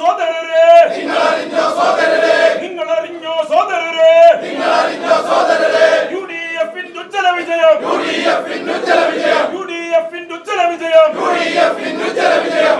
സോദരരെ നിങ്ങളറിഞ്ഞോ സോദരരെ നിങ്ങളറിഞ്ഞോ സോദരരെ നിങ്ങളറിഞ്ഞോ സോദരരെ യു ഡി എഫിന്റെ ഉജ്ജ്വല വിജയം. യു ഡി എഫിന്റെ ഉജ്ജ്വല വിജയം. യു ഡി എഫിന്റെ ഉജ്ജ്വല വിജയം. യു ഡി എഫിന്റെ ഉജ്ജ്വല വിജയം.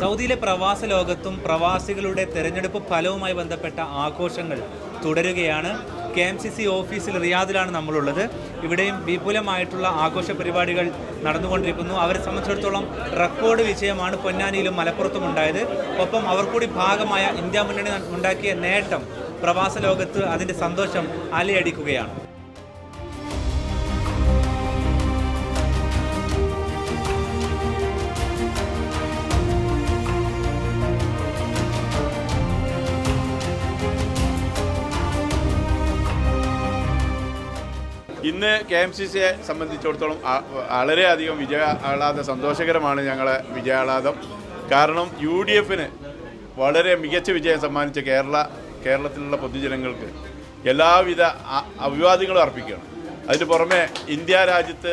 സൗദിയിലെ പ്രവാസ ലോകത്തും പ്രവാസികളുടെ തെരഞ്ഞെടുപ്പ് ഫലവുമായി ബന്ധപ്പെട്ട ആഘോഷങ്ങൾ തുടരുകയാണ്. കെ എം സി സി ഓഫീസിൽ റിയാദിലാണ് നമ്മളുള്ളത്. ഇവിടെയും വിപുലമായിട്ടുള്ള ആഘോഷ പരിപാടികൾ നടന്നുകൊണ്ടിരിക്കുന്നു. അവരെ സംബന്ധിച്ചിടത്തോളം റെക്കോർഡ് വിജയമാണ് പൊന്നാനിയിലും മലപ്പുറത്തും ഉണ്ടായത്. ഒപ്പം അവർ കൂടി ഭാഗമായ ഇന്ത്യ മുന്നണി ഉണ്ടാക്കിയ നേട്ടം പ്രവാസ ലോകത്ത് അതിന്റെ സന്തോഷം അലയടിക്കുകയാണ്. ഇന്ന് കെ എം സി സിയെ സംബന്ധിച്ചിടത്തോളം വളരെയധികം വിജയ ആഹ്ലാദ സന്തോഷകരമാണ് ഞങ്ങളെ വിജയാഹ്ലാദം. കാരണം യു ഡി എഫിന് വളരെ മികച്ച വിജയം സമ്മാനിച്ച കേരള കേരളത്തിലുള്ള പൊതുജനങ്ങൾക്ക് എല്ലാവിധ അഭിവാദ്യങ്ങളും അർപ്പിക്കുകയാണ്. അതിന് പുറമെ ഇന്ത്യ രാജ്യത്ത്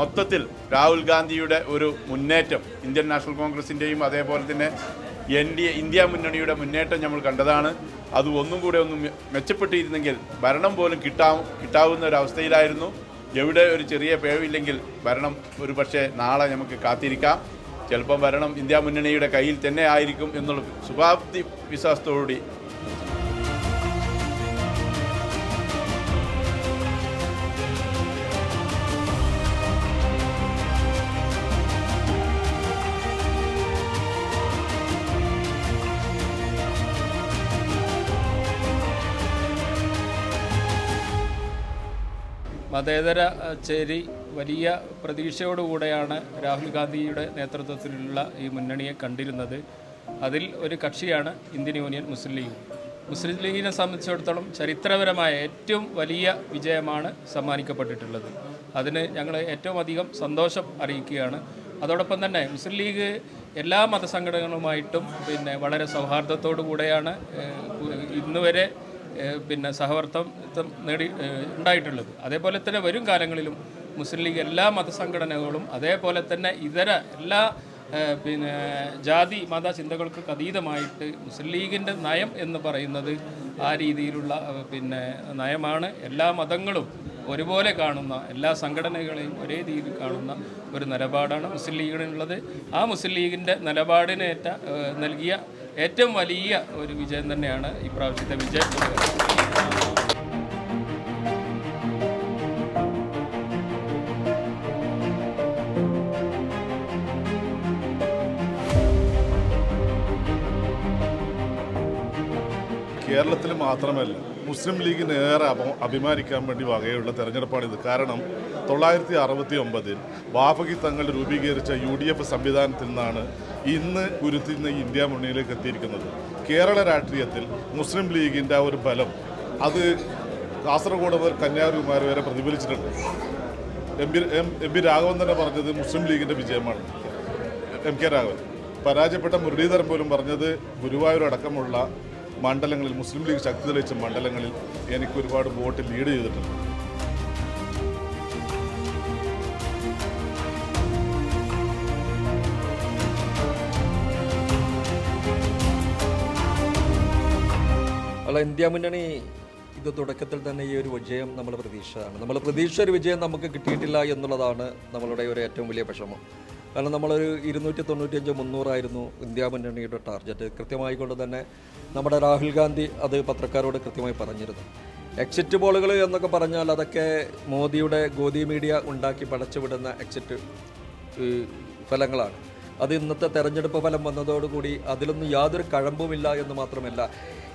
മൊത്തത്തിൽ രാഹുൽ ഗാന്ധിയുടെ ഒരു മുന്നേറ്റം ഇന്ത്യൻ നാഷണൽ കോൺഗ്രസിന്റെയും അതേപോലെ തന്നെ എൻ ഡി ഇന്ത്യ മുന്നണിയുടെ മുന്നേറ്റം നമ്മൾ കണ്ടതാണ്. അത് ഒന്നും കൂടെ ഒന്ന് മെച്ചപ്പെട്ടിരുന്നെങ്കിൽ ഭരണം പോലും കിട്ടാ കിട്ടാവുന്ന ഒരവസ്ഥയിലായിരുന്നു എവിടെ ഒരു ചെറിയ പേവില്ലെങ്കിൽ ഭരണം ഒരു പക്ഷേ നാളെ നമുക്ക് കാത്തിരിക്കാം. ചിലപ്പം ഭരണം ഇന്ത്യ മുന്നണിയുടെ കയ്യിൽ തന്നെ ആയിരിക്കും എന്നുള്ള ശുഭാപ്തി വിശ്വാസത്തോടുകൂടി മതേതര ചേരി വലിയ പ്രതീക്ഷയോടുകൂടെയാണ് രാഹുൽ ഗാന്ധിയുടെ നേതൃത്വത്തിലുള്ള ഈ മുന്നണിയെ കണ്ടിരുന്നത്. അതിൽ ഒരു കക്ഷിയാണ് Indian Union Muslim League. Muslim ലീഗിനെ സംബന്ധിച്ചിടത്തോളം ചരിത്രപരമായ ഏറ്റവും വലിയ വിജയമാണ് സമ്മാനിക്കപ്പെട്ടിട്ടുള്ളത്. അതിന് ഞങ്ങൾ ഏറ്റവും അധികം സന്തോഷം അറിയിക്കുകയാണ്. അതോടൊപ്പം തന്നെ മുസ്ലിം ലീഗ് എല്ലാ മതസംഘടനകളുമായിട്ടും പിന്നെ വളരെ സൗഹാർദ്ദത്തോടു കൂടെയാണ് ഏഹ്, ഇന്ന് വരെ ഏഹ് പിന്നെ സഹവർത്തം നേടി ഉണ്ടായിട്ടുള്ളത്. അതേപോലെ തന്നെ വരും കാലങ്ങളിലും മുസ്ലിം ലീഗ് എല്ലാ മതസംഘടനകളും അതേപോലെ തന്നെ ഇതര എല്ലാ പിന്നെ ജാതി മത ചിന്തകൾക്ക് അതീതമായിട്ട് മുസ്ലിം ലീഗിന്റെ നയം എന്ന് പറയുന്നത് ആ രീതിയിലുള്ള പിന്നെ നയമാണ്. എല്ലാ മതങ്ങളും ഒരുപോലെ കാണുന്ന എല്ലാ സംഘടനകളെയും ഒരേ രീതിയിൽ കാണുന്ന ഒരു നിലപാടാണ് മുസ്ലിം ലീഗിനുള്ളത്. ആ മുസ്ലിം ലീഗിന്റെ നിലപാടിനേറ്റ നൽകിയ ഏറ്റവും വലിയ ഒരു വിജയം തന്നെയാണ് ഇപ്രാവശ്യത്തെ പ്രാവശ്യത്തെ വിജയം. കേരളത്തിൽ മാത്രമല്ല മുസ്ലിം ലീഗിന് ഏറെ അഭിമാനിക്കാൻ വേണ്ടി വകയുള്ള തെരഞ്ഞെടുപ്പാണിത് കാരണം തൊള്ളായിരത്തി അറുപത്തി ഒമ്പതിൽ വാഫകി തങ്ങൾ രൂപീകരിച്ച യു ഡി എഫ് സംവിധാനത്തിൽ നിന്നാണ് ഇന്ന് ഉരുത്തിന്ന് ഇന്ത്യ മുന്നണിയിലേക്ക് എത്തിയിരിക്കുന്നത് കേരള രാഷ്ട്രീയത്തിൽ മുസ്ലിം ലീഗിന്റെ ആ ഒരു ബലം അത് കാസർഗോഡ് മുതൽ കന്യാകുമാരി വരെ പ്രതിഫലിച്ചിട്ടുണ്ട്. M P M P Raghavan തന്നെ പറഞ്ഞത് മുസ്ലിം ലീഗിന്റെ വിജയമാണ്. എം കെ രാഘവൻ പരാജയപ്പെട്ട മുരളീധരൻ പോലും പറഞ്ഞത് ഗുരുവായൂർ അടക്കമുള്ള മണ്ഡലങ്ങളിൽ മുസ്ലിം ലീഗ് ശക്തി തെളിയിച്ച മണ്ഡലങ്ങളിൽ എനിക്ക് ഒരുപാട് വോട്ട് ലീഡ് ചെയ്തിട്ടുണ്ട്. അല്ല ഇന്ത്യ മുന്നണി ഇത് തുടക്കത്തിൽ തന്നെ ഈ ഒരു വിജയം നമ്മൾ പ്രതീക്ഷിച്ചതാണ്. നമ്മൾ പ്രതീക്ഷ ഒരു വിജയം നമുക്ക് കിട്ടിയിട്ടില്ല എന്നുള്ളതാണ് നമ്മളുടെ ഒരു ഏറ്റവും വലിയ വിഷമം. കാരണം നമ്മളൊരു ഇരുന്നൂറ്റി തൊണ്ണൂറ്റിയഞ്ച് മുന്നൂറായിരുന്നു ഇന്ത്യ മുന്നണിയുടെ ടാർഗറ്റ് കൃത്യമായിക്കൊണ്ട് തന്നെ നമ്മുടെ രാഹുൽ ഗാന്ധി അത് പത്രക്കാരോട് കൃത്യമായി പറഞ്ഞിരുന്നു. എക്സിറ്റ് പോളുകൾ എന്നൊക്കെ പറഞ്ഞാൽ അതൊക്കെ മോദിയുടെ ഗോദി മീഡിയ ഉണ്ടാക്കി പടച്ചുവിടുന്ന എക്സിറ്റ് ഫലങ്ങളാണ്. അത് ഇന്നത്തെ തെരഞ്ഞെടുപ്പ് ഫലം വന്നതോടുകൂടി അതിലൊന്നും യാതൊരു കഴമ്പുമില്ല എന്ന് മാത്രമല്ല.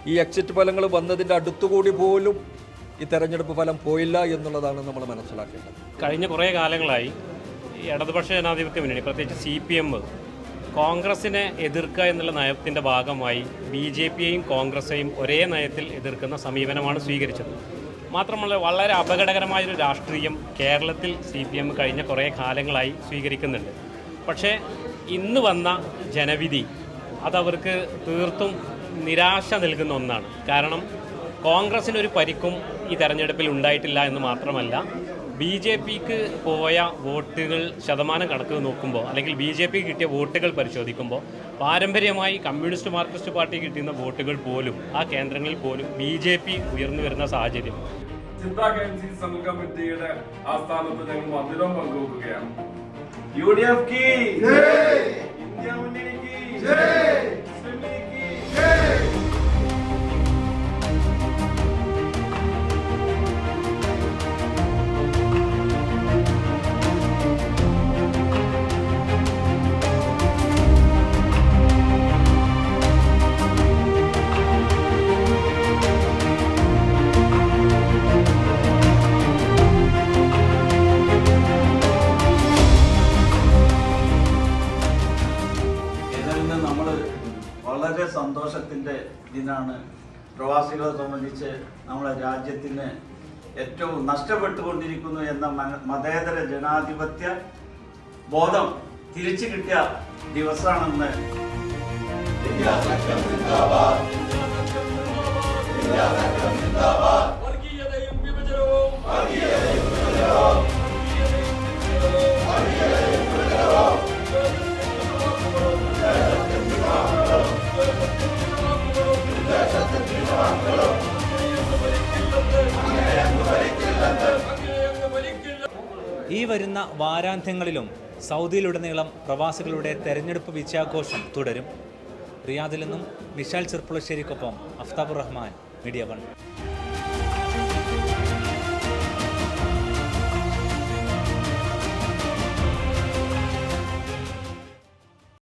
ഈ എക്സിറ്റ് ഫലങ്ങൾ വന്നതിന്റെ അടുത്തുകൂടി പോലും ഈ തെരഞ്ഞെടുപ്പ് ഫലം പോയില്ല എന്നുള്ളതാണ് നമ്മൾ മനസ്സിലാക്കേണ്ടത്. കഴിഞ്ഞ കുറേ കാലങ്ങളായി ഇടതുപക്ഷ ജനാധിപത്യ മുന്നണി പ്രത്യേകിച്ച് സി പി എം കോൺഗ്രസിനെ എതിർക്കുക എന്നുള്ള നയത്തിന്റെ ഭാഗമായി ബി ജെ പിയെയും കോൺഗ്രസെയും ഒരേ നയത്തിൽ എതിർക്കുന്ന സമീപനമാണ് സ്വീകരിച്ചത്. മാത്രമല്ല വളരെ അപകടകരമായൊരു രാഷ്ട്രീയം കേരളത്തിൽ സി പി എം കഴിഞ്ഞ കുറേ കാലങ്ങളായി സ്വീകരിക്കുന്നുണ്ട്. പക്ഷേ ഇന്ന് വന്ന ജനവിധി അതവർക്ക് തീർത്തും നിരാശ നൽകുന്ന ഒന്നാണ്. കാരണം കോൺഗ്രസിനൊരു പരിക്കും ഈ തെരഞ്ഞെടുപ്പിൽ ഉണ്ടായിട്ടില്ല എന്ന് മാത്രമല്ല ബി ജെ പിക്ക് പോയ വോട്ടുകൾ ശതമാനം കണക്ക് നോക്കുമ്പോൾ അല്ലെങ്കിൽ ബി ജെ പി കിട്ടിയ വോട്ടുകൾ പരിശോധിക്കുമ്പോൾ പാരമ്പര്യമായി കമ്മ്യൂണിസ്റ്റ് മാർക്സിസ്റ്റ് പാർട്ടി കിട്ടുന്ന വോട്ടുകൾ പോലും ആ കേന്ദ്രങ്ങളിൽ പോലും ബി ജെ പി ഉയർന്നു വരുന്ന സാഹചര്യം. ചിന്താ കമ്മിറ്റിയുടെ ആസ്ഥാനത്ത് ഞങ്ങൾ മന്ദിരം പങ്കുവെക്കുകയാണ്. യു ഡി എഫ് ഇന്ത്യ പ്രവാസികളെ സംബന്ധിച്ച് നമ്മുടെ രാജ്യത്തിന് ഏറ്റവും നഷ്ടപ്പെട്ടുകൊണ്ടിരിക്കുന്നു എന്ന മതേതര ജനാധിപത്യ ബോധം തിരിച്ചു കിട്ടിയ ദിവസമാണെന്ന് വരുന്ന വാരാന്ത്യങ്ങളിലും സൗദിയിലുടനീളം പ്രവാസികളുടെ തെരഞ്ഞെടുപ്പ് വിജയാഘോഷം തുടരും. റിയാദിൽ നിന്നും വിശാൽ ചെർപ്പുളശ്ശേരിക്കൊപ്പം അഫ്താബുർ റഹ്മാൻ മീഡിയ വൺ.